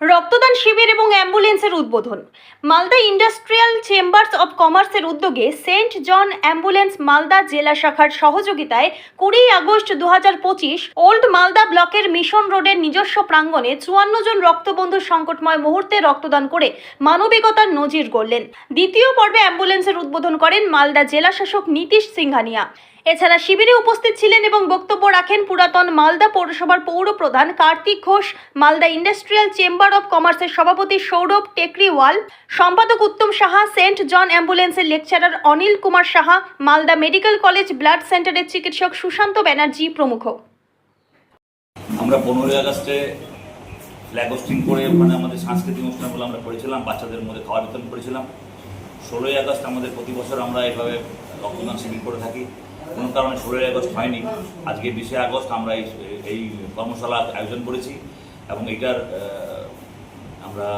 রক্তদান শিবির এবং অ্যাম্বুলেন্সের উদ্বোধন। মালদা ইন্ডাস্ট্রিয়াল চেম্বার্স অব কমার্সের উদ্যোগে সেন্ট জন অ্যাম্বুলেন্স মালদা জেলা শাখার সহযোগিতায় কুড়ি আগস্ট দু ওল্ড মালদা ব্লকের মিশন রোডের নিজস্ব প্রাঙ্গণে চুয়ান্ন জন রক্তবন্ধু সংকটময় মুহূর্তে রক্তদান করে মানবিকতার নজির গড়লেন। দ্বিতীয় পর্বে অ্যাম্বুলেন্সের উদ্বোধন করেন মালদা জেলা শাসক নীতিশ সিংহানিয়া। এছাড়া শিবিরে উপস্থিত ছিলেন এবং বক্তব্য রাখেন পুরাতন মালদা পৌরসভার পৌর প্রধান Kartik Ghosh, Malda industrial chamber of কমার্সের সভাপতি সৌরভ টেকরিওয়াল, সম্পাদক উত্তম সাহা, সেন্ট জন অ্যাম্বুলেন্সের lecturer Anil Kumar Saha, Malda medical college blood সেন্টারের চিকিৎসক সুশান্ত ব্যানার্জি প্রমুখ। আমরা পনেরোই আগস্টে ফ্ল্যাগ হোস্টিং করে মানে আমাদের সাংস্কৃতিক অনুষ্ঠানগুলো আমরা করেছিলাম, বাচ্চাদের মধ্যে খাওয়া বিতরণ করেছিলাম। ষোলোই আগস্ট আমাদের প্রতি বছর আমরা এভাবে রক্তদান শিবির করে থাকি। কোনো কারণে ষোলোই আগস্ট হয়নি। আজকে বিশে আগস্ট আমরা এই এই কর্মশালা আয়োজন করেছি এবং এটার আমরা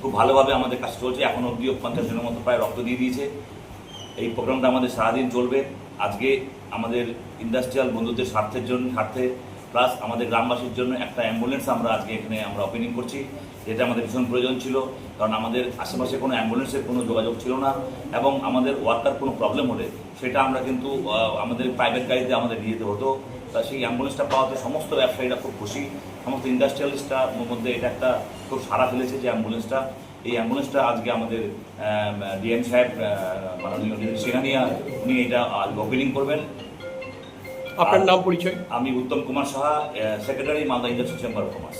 খুব ভালোভাবে আমাদের কাজ চলছে। এখন অব্দিও পঞ্চাশ জনের মতো প্রায় রক্ত দিয়ে দিয়েছে। এই প্রোগ্রামটা আমাদের সারাদিন চলবে। আজকে আমাদের ইন্ডাস্ট্রিয়াল বন্ধুদের স্বার্থের জন্য, স্বার্থে প্লাস আমাদের গ্রামবাসীর জন্য একটা অ্যাম্বুলেন্স আমরা আজকে এখানে আমরা ওপেনিং করছি, যেটা আমাদের ভীষণ প্রয়োজন ছিল, কারণ আমাদের আশেপাশে কোনো অ্যাম্বুলেন্সের কোনো যোগাযোগ ছিল না এবং আমাদের ওয়ার্কার কোনো প্রবলেম হলে সেটা আমরা কিন্তু আমাদের প্রাইভেট গাড়িতে আমাদের নিয়ে যেতে হতো। তা সেই অ্যাম্বুলেন্সটা পাওয়াতে সমস্ত ব্যবসায়ীরা খুব খুশি। সমস্ত ইন্ডাস্ট্রিয়ালিস্টরা মধ্যে এটা একটা খুব সারা ফেলেছে যে অ্যাম্বুলেন্সটা। এই অ্যাম্বুলেন্সটা আজকে আমাদের ডিএম সাহেব মাননীয় সিংহানিয়া উনি এটা ওপেনিং করবেন। আপনার নাম পরিচয়? আমি Uttam Kumar Saha secretary Malda industry chamber of commerce